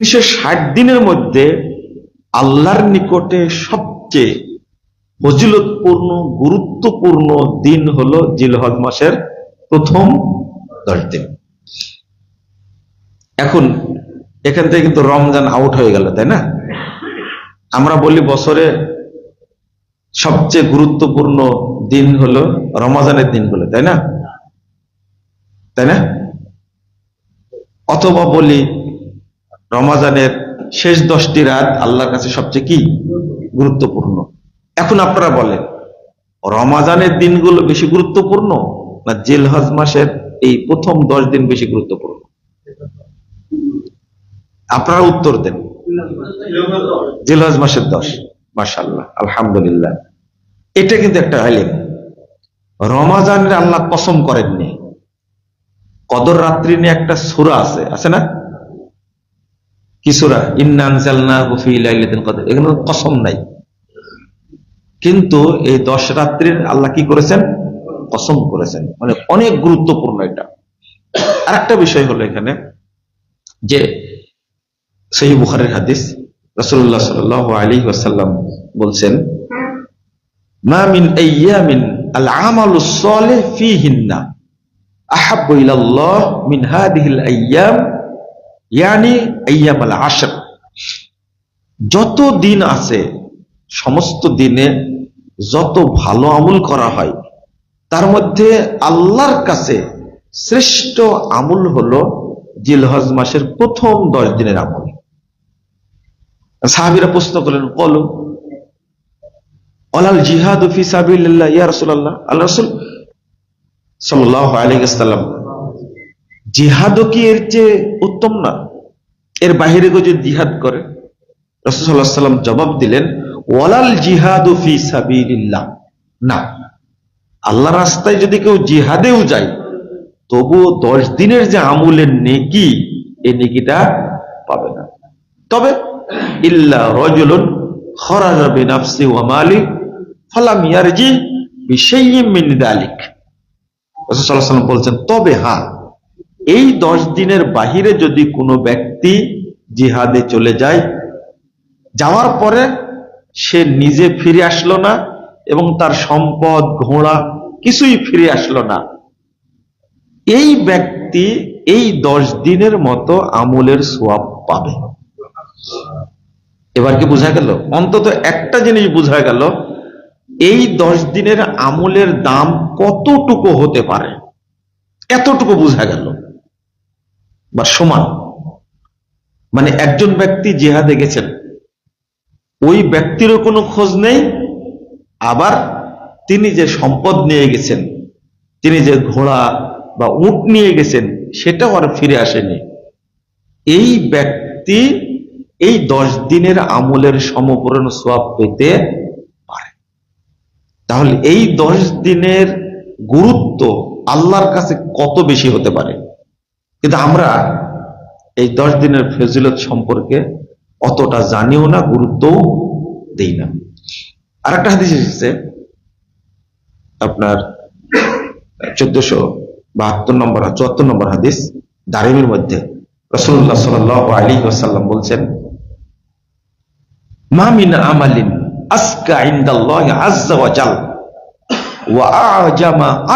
তিনশো ষাট দিনের মধ্যে আল্লাহর নিকটে সবচেয়ে ফজিলতপূর্ণ, গুরুত্বপূর্ণ দিন হলো জিলহজ মাসের প্রথম দশ দিন। এখন এখান থেকে কিন্তু রমজান আউট হয়ে গেল, তাই না? আমরা বলি বছরে সবচেয়ে গুরুত্বপূর্ণ দিন হলো রমাজানের দিন দিনগুলো, তাই না? তাই না? অথবা বলি রমাজানের শেষ দশটি রাত আল্লাহর কাছে সবচেয়ে কি? গুরুত্বপূর্ণ। এখন আপনারা বলেন, রমাজানের দিনগুলো বেশি গুরুত্বপূর্ণ না জেলহজ মাসের এই প্রথম দশ দিন বেশি গুরুত্বপূর্ণ? আপনারা উত্তর দেন। জিলহজ মাসের দশ মাসাল্লাহ আলহামদুলিল্লাহ। এটা কিন্তু একটা আলিম। রমাজানের আল্লাহ কসম করেননি। কদর রাত্রি নিয়ে একটা সুরা আছে আছে না? কি সুরা? ইন্নান হুফি কসম নাই। কিন্তু এই দশ রাত্রির আল্লাহ কি করেছেন? কসম করেছেন। মানে অনেক গুরুত্বপূর্ণ এটা। আর একটা বিষয় হলো এখানে যে সেই বুখারের হাদিস রসুল্লাহ সাল আলী ওয়াসাল্লাম বলছেন, মা মিন আইয়ামিন আল মিন হাদিহিল ইয়ানি আশর। যত দিন আছে, সমস্ত দিনে যত ভালো আমল করা হয়, তার মধ্যে আল্লাহর কাছে শ্রেষ্ঠ আমল হলো জিলহজ মাসের প্রথম দশ দিনের আমল। সাহাবিরা প্রশ্ন করলেন, বলো, অলাল জিহাদ ইয়া রাসূলুল্লাহ? আল্লাহ রাসূল ওয়াসাল্লাম জিহাদও কি এর চেয়ে উত্তম না? এর বাহিরে কেউ যদি জিহাদ করে? রাসূল সাল্লাল্লাহু জবাব দিলেন, ওয়ালাল জিহাদু না আল্লাহ রাস্তায় যদি কেউ জিহাদেও যায়, তবুও দশ দিনের যে আমুলের নেকি এই নেকিটা পাবে না। তবে, ইল্লা বলছেন, তবে হ্যাঁ এই দশ দিনের বাহিরে যদি কোনো ব্যক্তি জিহাদে চলে যায়, যাওয়ার পরে সে নিজে ফিরে আসলো না এবং তার সম্পদ, ঘোড়া কিছুই ফিরে আসলো না। এই ব্যক্তি এই দশ দিনের মতো আমলের সোয়াব পাবে। এবার কি বোঝা গেল? অন্তত একটা জিনিস বোঝা গেল, এই দশ দিনের আমলের দাম কতটুকু হতে পারে? এতটুকু বোঝা গেল। বা সমান। মানে একজন ব্যক্তি জেহাদে গেছেন, ওই ব্যক্তিরও কোনো খোঁজ নেই, আবার তিনি যে সম্পদ নিয়ে গেছেন, তিনি যে ঘোড়া বা উট নিয়ে গেছেন, সেটাও আর ফিরে আসেনি। এই ব্যক্তি এই দশ দিনের আমলের সমপূরণ সোয়াব পেতে পারে। তাহলে এই দশ দিনের গুরুত্ব আল্লাহর কাছে কত বেশি হতে পারে? কিন্তু আমরা এই দশ দিনের ফজিলত সম্পর্কে অতটা জানিও না, গুরুত্বও দেই না। আর একটা হাদিস এসেছে, আপনার চোদ্দশো বাহাত্তর নম্বর, চুয়াত্তর নম্বর হাদিস, দারিমের মধ্যে। রসুল্লাহ সাল আলী ওসাল্লাম বলছেন মামিন আমালিন ইন্দাল্লাহ আজ্জা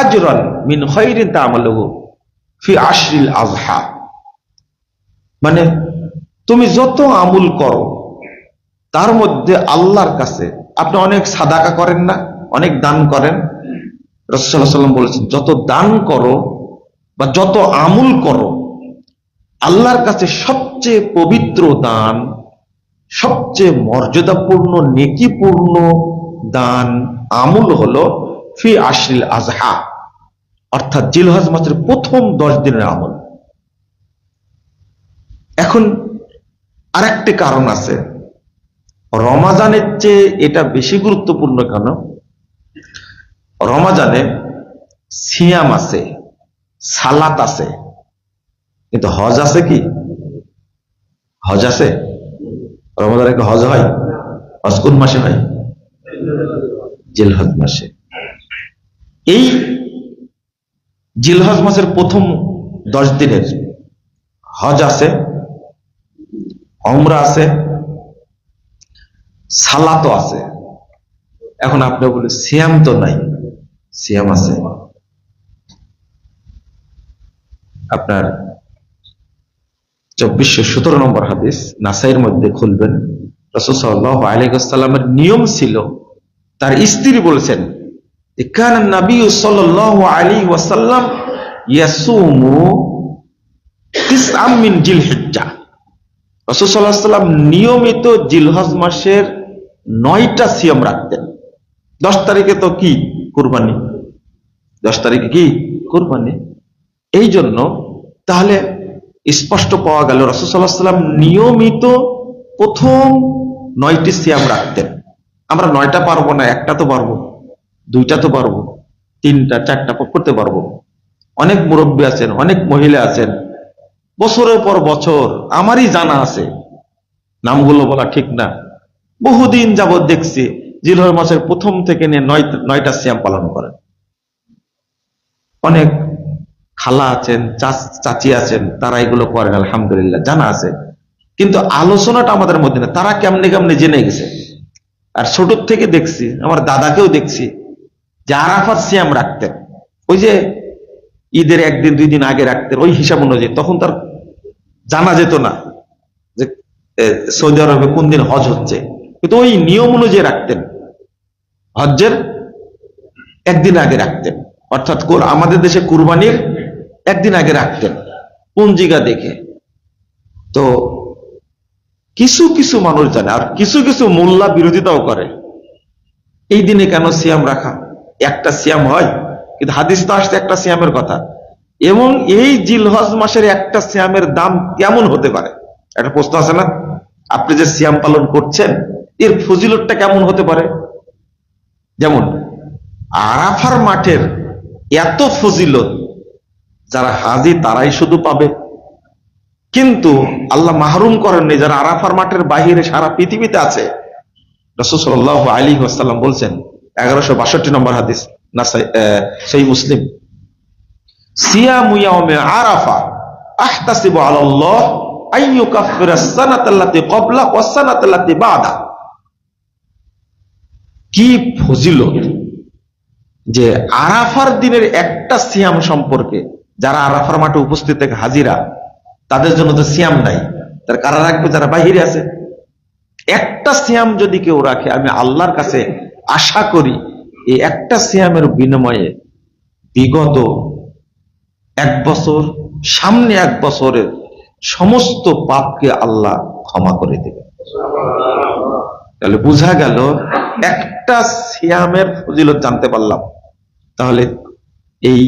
আজরান মিন খাইরিন তা'মালুহু। ফি আশরিল আজহা। মানে তুমি যত আমল করো, তার মধ্যে আল্লাহর কাছে আপনি অনেক সাদাকা করেন না, অনেক দান করেন। রসুল্লাহ সাল্লাম বলেছেন, যত দান করো বা যত আমল করো, আল্লাহর কাছে সবচেয়ে পবিত্র দান, সবচেয়ে মর্যাদাপূর্ণ, নেকিপূর্ণ দান, আমুল হলো ফি আশরিল আজহা। অর্থাৎ জিলহজ মাসের প্রথম দশ দিনের আমল। এখন আরেকটি কারণ আছে। রমাজানের চেয়ে এটা বেশি গুরুত্বপূর্ণ কেন? রমাজানে সিয়াম আছে, সালাত আছে। কিন্তু হজ আছে কি? হজ আছে। রমাজানে কি হজ হয়? হজ কোন মাসে হয়? জিলহজ মাসে। এই জিলহজ মাসের প্রথম দশ দিনের হজ আছে অমরা আছে সালাতো আছে। এখন আপনি বলে সিয়াম তো নাই, সিয়াম আছে। আপনার চব্বিশশো সতেরো নম্বর হাদিস, নাসাইয়ের মধ্যে খুলবেন। রসুসাল্লাহ আলাইসাল্লামের নিয়ম ছিল, তার স্ত্রী বলেছেন যে, কান নবী সাল্লাহ আলী ওয়াসাল্লাম ইয়াসুমু তিসআম মিন জিলহিজ্জা। রাসূল সাল্লাল্লাহু ওয়াসাল্লাম নিয়মিত জিলহজ মাসের নয়টা সিয়াম রাখতেন। দশ তারিখে তো কি কুরবানি? দশ তারিখে কি কুরবানি? এই জন্য তাহলে স্পষ্ট পাওয়া গেল, রাসূল সাল্লাল্লাহু আলাইহি ওয়াসাল্লাম নিয়মিত প্রথম নয়টি সিয়াম রাখতেন। আমরা নয়টা পারব না, একটা তো পারব। দুইটা তো পারব, তিনটা, চারটা করতে পারব। অনেক মুরব্বী আছেন, অনেক মহিলা আছেন। বছরের পর বছর আমারই জানা আছে, নামগুলো বলা ঠিক না। বহুদিন যাবৎ দেখছি জিলহর মাসের প্রথম থেকে নিয়ে নয়, নয়টা শ্যাম পালন করেন। অনেক খালা আছেন, চাচ- আছেন, তারা এগুলো করেন, আলহামদুলিল্লাহ, জানা আছে। কিন্তু আলোচনাটা আমাদের মধ্যে না তারা কেমনে কেমনে জেনে গেছে? আর ছোট থেকে দেখছি, আমার দাদাকেও দেখছি যে আরাফাত সিয়াম রাখতেন, ওই যে ঈদের একদিন, দুই দিন আগে রাখতেন, ওই হিসাব অনুযায়ী, তখন তার জানা যেত না যে সৌদি আরবে কোন দিন হজ হচ্ছে। কিন্তু ওই নিয়ম অনুযায়ী রাখতেন। হজ্জের একদিন আগে রাখতেন। অর্থাৎ আমাদের দেশে কুরবানির একদিন আগে রাখতেন পঞ্জিকা দেখে। তো কিছু কিছু মানুষ জানে, আর কিছু কিছু মোল্লা বিরোধিতাও করে। এই দিনে কেন সিয়াম রাখা? একটা সিয়াম হয়, কিন্তু হাদিস তো আসছে একটা সিয়ামের কথা। এবং এই জিলহজ মাসের একটা সিয়ামের দাম কেমন হতে পারে? একটা প্রশ্ন আছে না? আপনি যে সিয়াম পালন করছেন, এর ফজিলতটা কেমন হতে পারে? যেমন, আরাফার মাঠের এত ফজিলত, যারা হাজি তারাই শুধু পাবে। কিন্তু আল্লাহ মাহরুম করেননি যারা আরাফার মাঠের বাহিরে সারা পৃথিবীতে আছে। রসুল্লাহ আলী ওয়াসাল্লাম বলছেন এগারোশো বাষট্টি নম্বর হাদিস সেই মুসলিম। কি ফজিলত যে আরাফার দিনের একটা সিয়াম সম্পর্কে যারা আরাফার মাঠে উপস্থিত থেকে হাজিরা, তাদের জন্য তো সিয়াম নাই। তার কারা রাখবে? যারা বাহিরে আছে। একটা সিয়াম যদি কেউ রাখে, আমি আল্লাহর কাছে আশা করি এই একটা সিয়ামের বিনিময়ে বিগত এক বছর, সামনে এক বছরের সমস্ত পাপকে আল্লাহ ক্ষমা করে দেবে তাহলে বোঝা গেল, একটা সিয়ামের ফজিলত জানতে পারলাম। তাহলে এই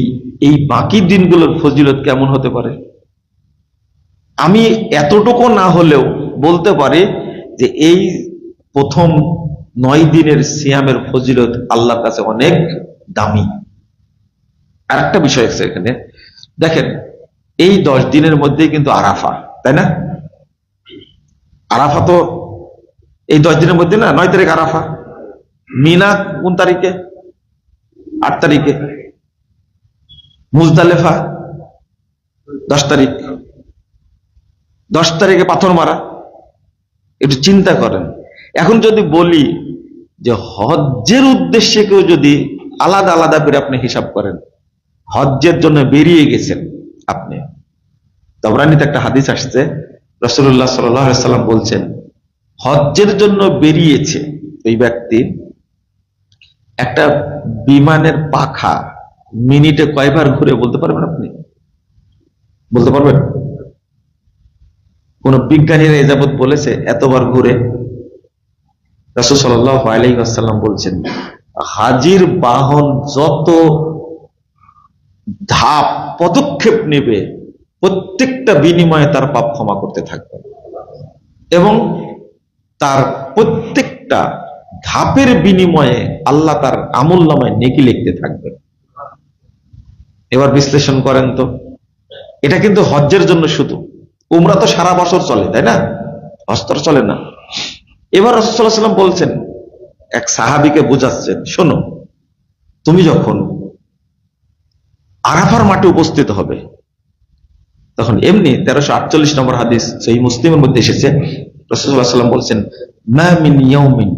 এই বাকি দিনগুলোর ফজিলত কেমন হতে পারে? আমি এতটুকু না হলেও বলতে পারি যে এই প্রথম নয় দিনের সিয়ামের ফজিলত আল্লাহর কাছে অনেক দামি। আর একটা বিষয় আছে এখানে। দেখেন, এই দশ দিনের মধ্যেই কিন্তু আরাফা, তাই না? আরাফা তো এই দশ দিনের মধ্যে না, নয় তারিখ আরাফা। মিনা কোন তারিখে? আট তারিখে। মুজদালেফা, দশ তারিখ। দশ তারিখে পাথর মারা। একটু চিন্তা করেন। এখন যদি বলি যে হজ্জের উদ্দেশ্যে কেউ যদি আলাদা আলাদা করে আপনি হিসাব করেন, হজ্জের জন্য বেরিয়ে গেছেন আপনি। তবরানিতে একটা হাদিস আসছে রসুল্লাহ সাল্লাম বলছেন, হজ্জের জন্য বেরিয়েছে ওই ব্যক্তি একটা বিমানের পাখা মিনিটে কয়বার ঘুরে, বলতে পারবেন আপনি? বলতে পারবেন? কোন বিজ্ঞানীরা এ যাবৎ বলেছে, এতবার ঘুরে আলাইসাল্লাম বলছেন, হাজির বাহন যত ধাপ, পদক্ষেপ নেবে, প্রত্যেকটা বিনিময়ে তার পাপ ক্ষমা করতে থাকবে। এবং তার প্রত্যেকটা ধাপের বিনিময়ে আল্লাহ তার আমল নামায় নেকি লিখতে থাকবে। এবার বিশ্লেষণ করেন তো, এটা কিন্তু হজ্জের জন্য শুধু। উমরা তো সারা বছর চলে, তাই না? হস্তর চলে না। এবার রসুল্লাহ বলছেন, এক সাহাবিকে বুঝাচ্ছেন, শোনো, তুমি যখন আরাফার মাঠে উপস্থিত হবে, তখন এমনি তেরোশো আটচল্লিশ নম্বর হাদিস সেই মুসলিমের মধ্যে এসেছে রসুল্লাহ সাল্লাম বলছেন মিন